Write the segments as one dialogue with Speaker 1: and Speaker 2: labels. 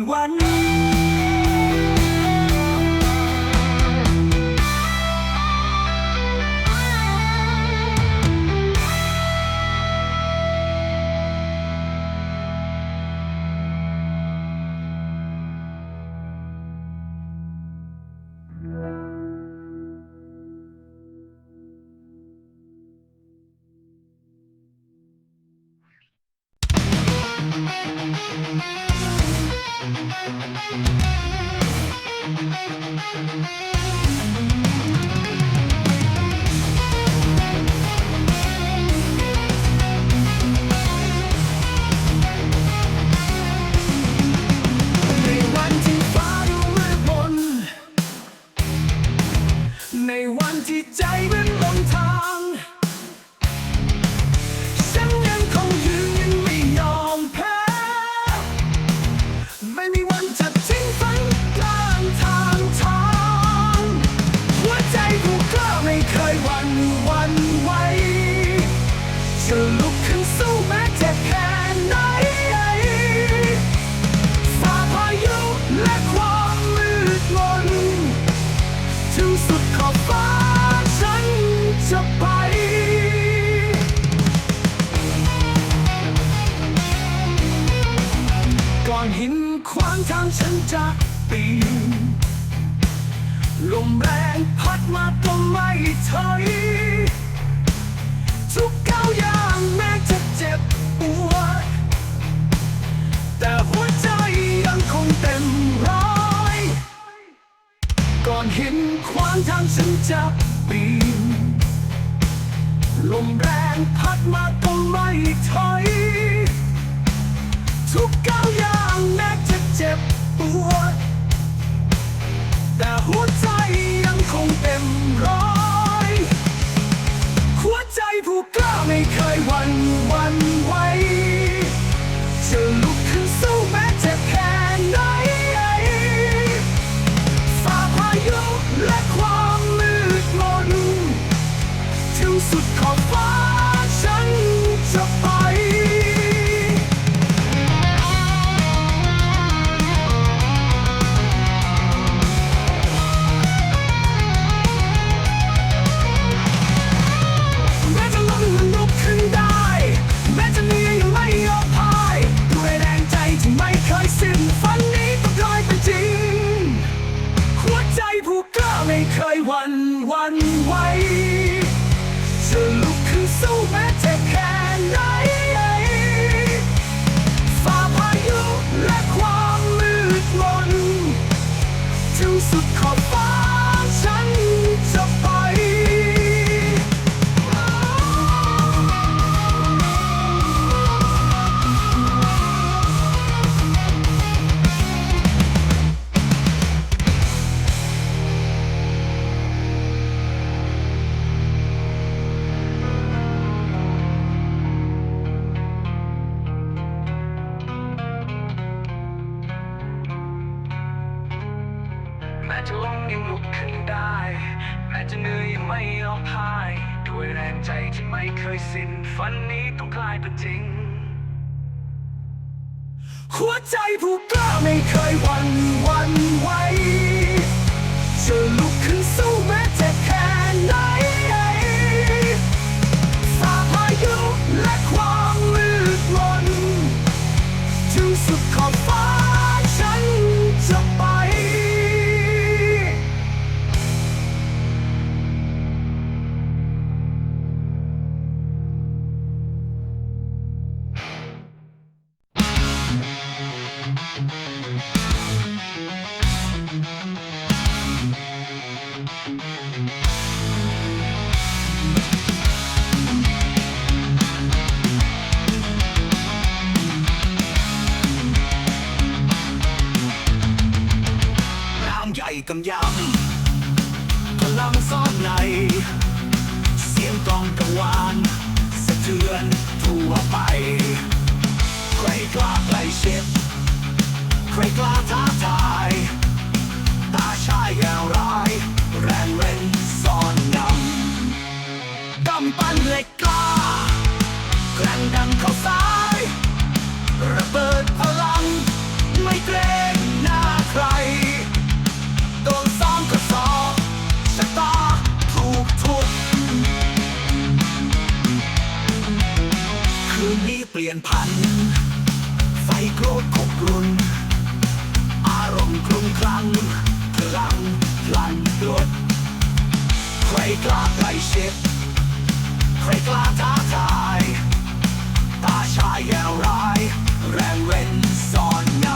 Speaker 1: one ลมแรงพัดมาก็ไม่ถอยทุกก้าวย่างแม้จะเจ็บปวด แต่หัวใจยังคงเต็มร้อยก่อนหินขวางทางฉันจะปีนลมแรงพัดมาก็ไม่ถอยทุกก้าวย่างแม้จะเจ็บปวด แต่หัวใจยังคงเต็มร้อยหัวใจผู้กล้าไม่เคยวันวันไหวจะ ยสิ้นฝันนี้ต้องกลายเป็นจริง หัวใจผู้กล้าไม่เคยวันวันไหวจะลุกขึ้นสู้ come y'all. ยนผัน ไฟโกรธขบรุน อารมณ์คลุ้มคลั่งพลังพลันกรดใครกล้าใครเช็ดใครกล้าท้าทาย ตาชายแยวร้าย แรงเว้นซ่อนน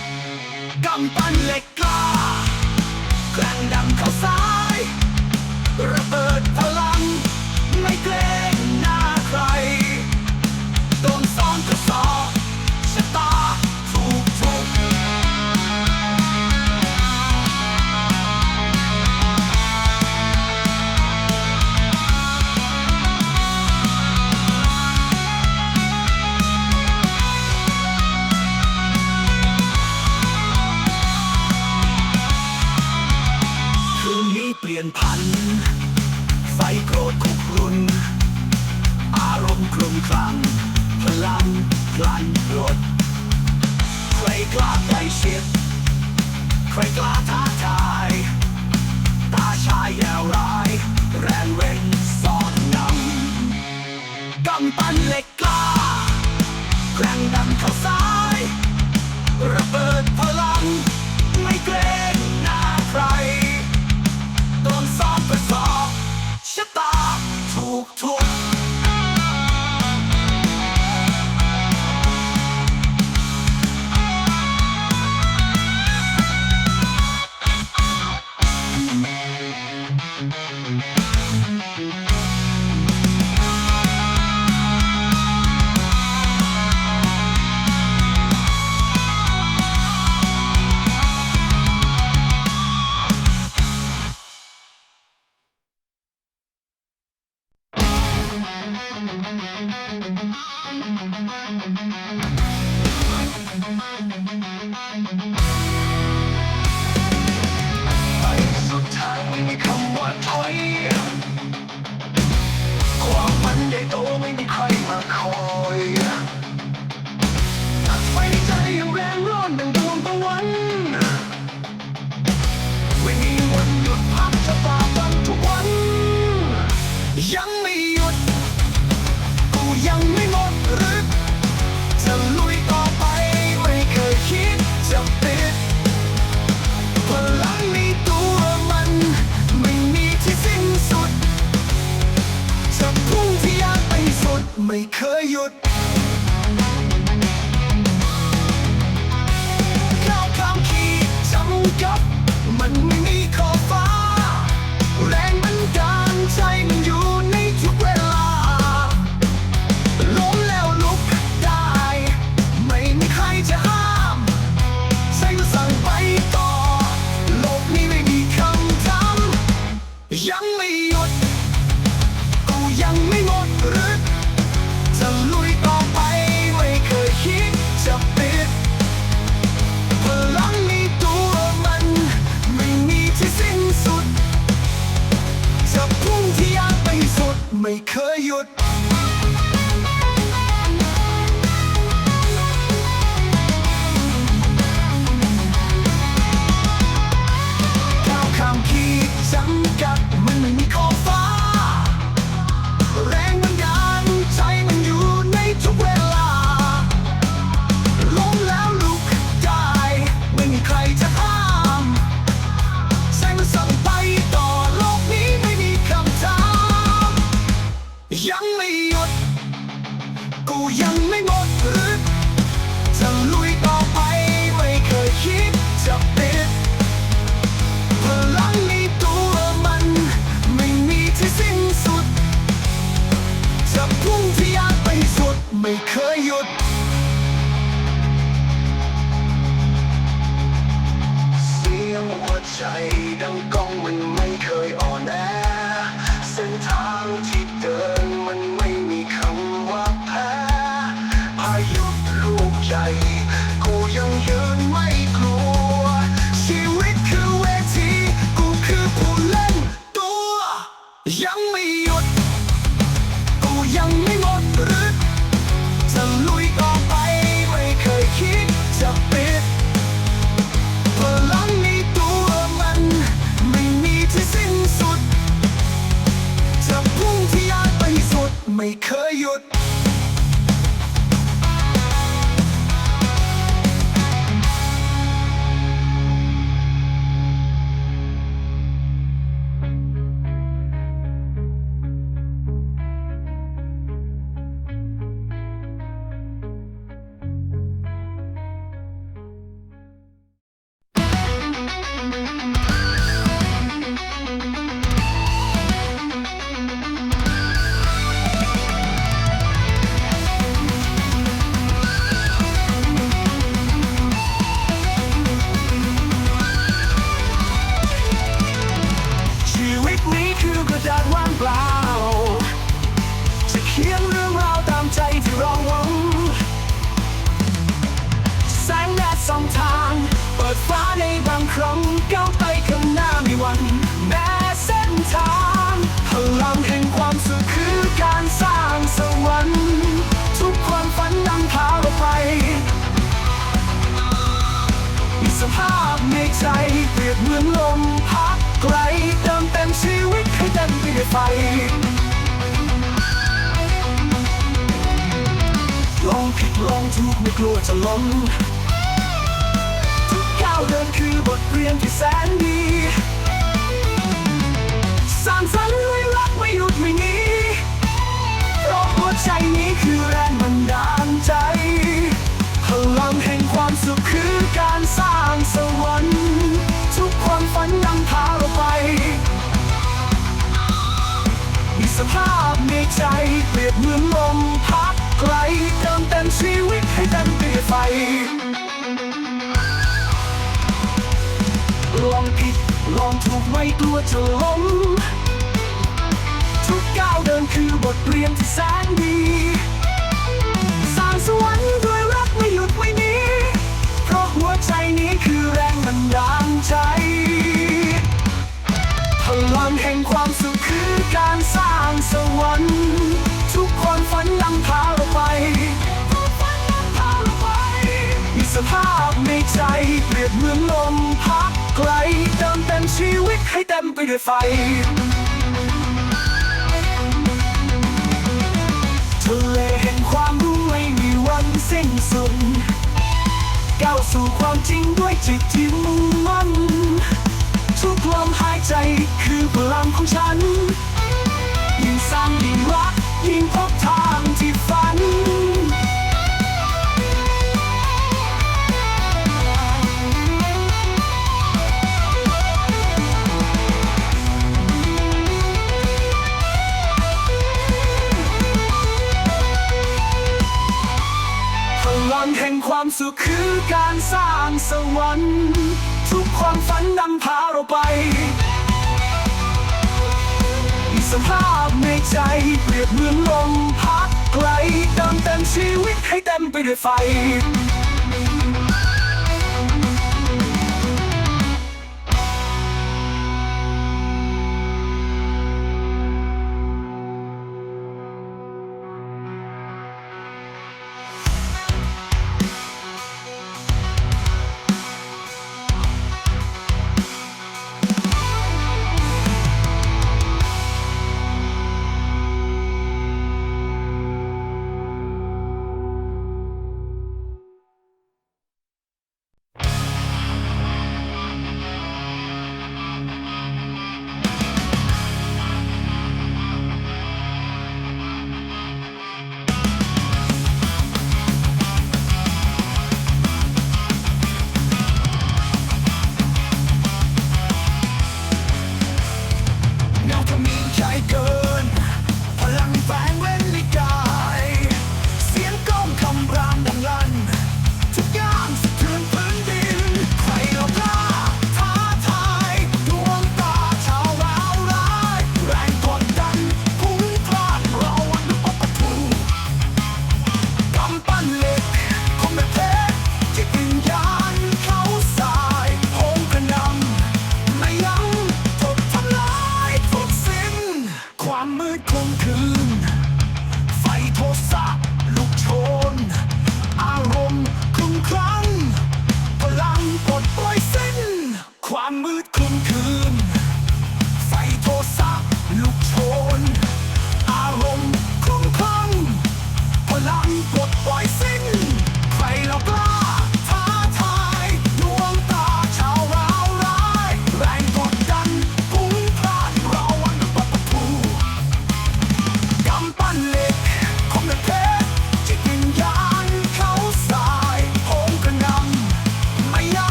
Speaker 1: ำกำปั้นเหล็กกล้าแกล้งดำเข้าซ้ายระเบิด ship ไม่เคยหยุด ใจดังก้องมันไม่เคยอ่อนแอ ไม่เคยหยุด ยบเหมือนลมพัดไกลเติมเต็มชีวิตให้เต็มไปด้วยไฟลองผิดลองถูกไม่กลัวจะล้มทุกก้าวเดินคือบทเรียนที่แสนดีสร้างสรรค์ด้วยรักไม่หยุดไม่หนีเพราะหัวใจนี้คือแรงบันดาลใจพลังแห่งความสุขคือการสร้างสวรรค์ ทุกความฝันนำพาเราไป มีสภาพในใจเปรียบเหมือนลมพัดไกลเติมเต็มชีวิตให้เต็มไปด้วยไฟลองผิดลองถูกไม่กลัวจะล้มทุกก้าวเดินคือบทเรียนที่แสนดีสร้างสวรรค์ สวรรค์ ทุกความฝันนำพาเราไป มีสภาพในใจเปรียบเหมือนลมพัดไกลเติมเต็มชีวิตให้เต็มไปด้วยไฟทะเลแห่งความรู้ไม่มีวันสิ้นสุดก้าวสู่ความจริงด้วยจิตที่มุ่งมั่นทุกลมหายใจคือพลังของฉัน สร้างยิ่งรักยิ่งพบทางที่ฝัน พลังแห่งความสุขคือการสร้างสวรรค์ ทุกความฝันนำพาเราไป สภาพในใจเปรียบเหมือนลมพัดไกลเติมเต็มชีวิตให้เต็มไปด้วยไฟ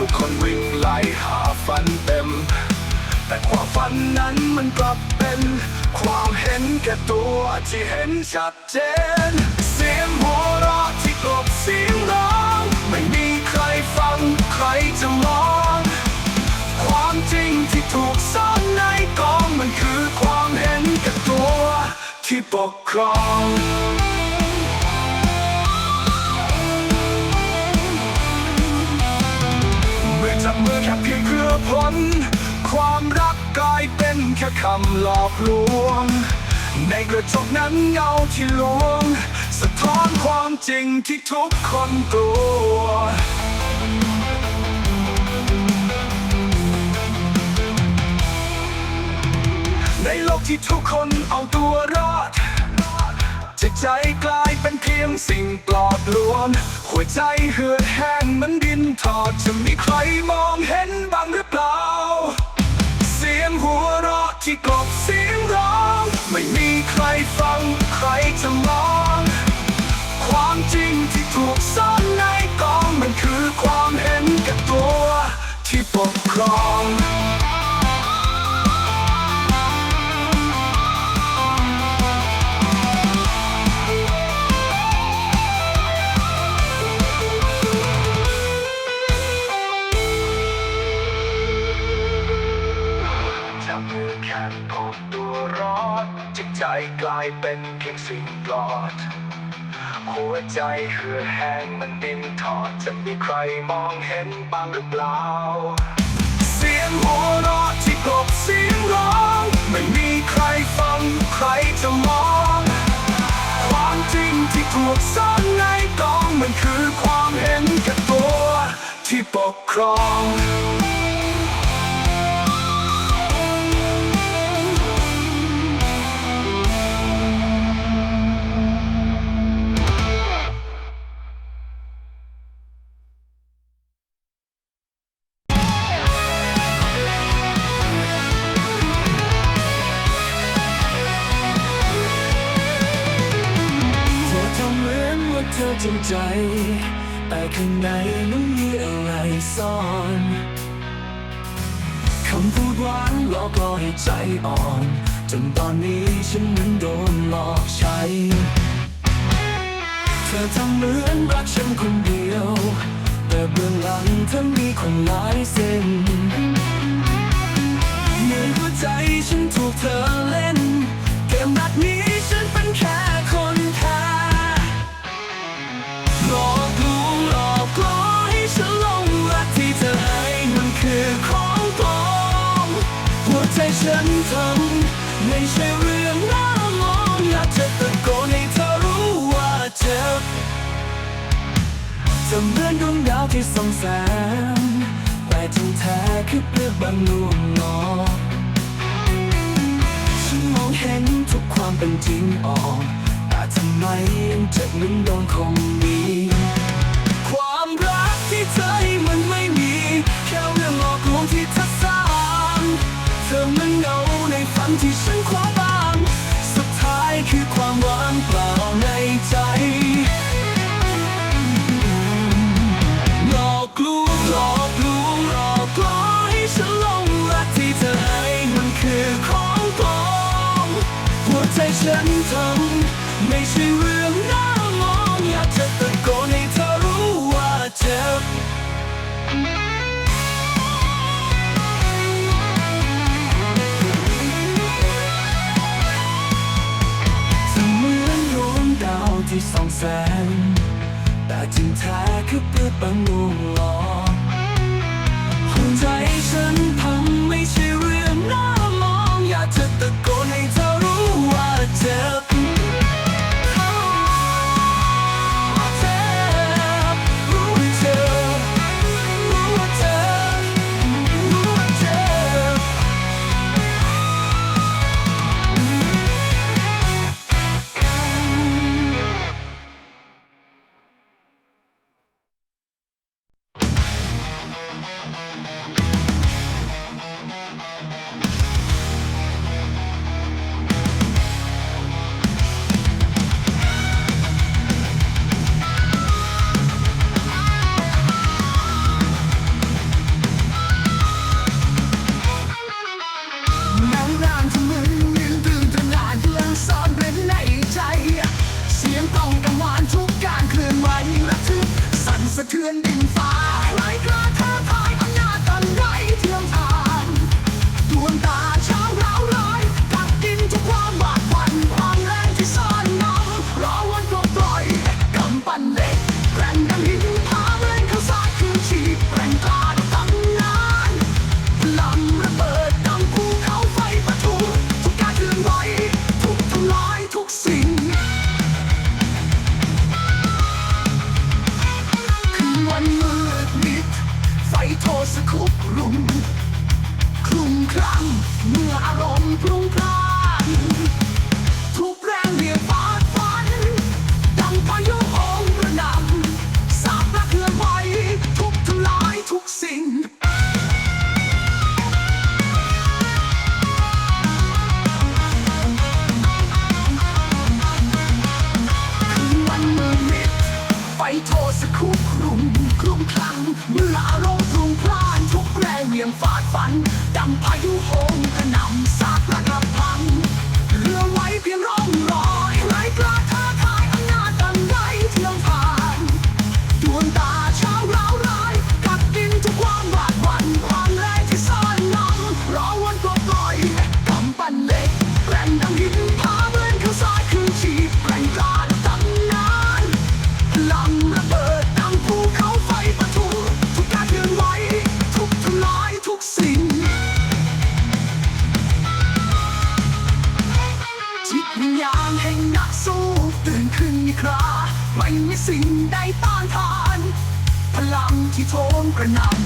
Speaker 1: ทุกคนวิ่งไล่หาฝันเต็ม แต่ความฝันนั้นมันกลับเป็น ความเห็นแก่ตัวที่เห็นชัดเจน เสียงหัวเราะที่กลบเสียงร้องไม่มีใครฟังใครจะมอง ความจริงที่ถูกซ่อนในกองมันคือความเห็นแก่ตัวที่ปกครอง มื่อจับมือแค่เพียงเพื่อผล ความรักกลายเป็นแค่คำหลอกลวง ในกระจกนั้นเงาที่ลวง สะท้อนความจริงที่ทุกคนกลัวในโลกที่ทุกคนเอาตัวรอดจิตใจกลายเป็น ยงสิ่งปลอดลวงหัวใจเหือดแห้งเหมันดินทอดจะมีใครมองเห็นบ้างหรือเปล่า เสียงหัวเราะที่กลบเสียงร้อง ไม่มีใครฟังใครจะมอง ความจริงที่ถูกซ่อนในกองมันคือความเห็นแก่ตัวที่ปกครอง จิตใจกลายเป็นเพียงสิ่งปลอด หัวใจเหือดแห้งมันดินทอดจะมีใครมองเห็นบ้างหรือเปล่า เสียงหัวเราะที่กลบเสียงร้องไม่มีใครฟังใครจะมองความจริงที่ถูกซ่อนในกองมันคือความเห็นแก่ตัวที่ปกครอง ใจ แต่ข้างในนั้นมีอะไรซ่อนคำพูดหวานหลอกล่อให้ใจอ่อน จนตอนนี้ฉันเหมือนโดนหลอกใช้ เธอทำเหมือนรักฉันคนเดียว แต่เบื้องหลังเธอมีคนหลายเส้นเหมือนหัวใจฉันถูกเธอเล่น ทำไม่ใช่เรื่องน่ามองอยากจะตะโกนให้เธอรู้ว่าเจ็บจะเหมือนดวงดาวที่ส่องแสงแต่ที่แท้คือเปลือกบางลวงหลอกฉันมองเห็นทุกความเป็นจริงออกแต่ทำไมยังเจ็บเหมือนโดนคงมี ความรักที่เธอ คื ฝันดำพายุโห Funkernamen.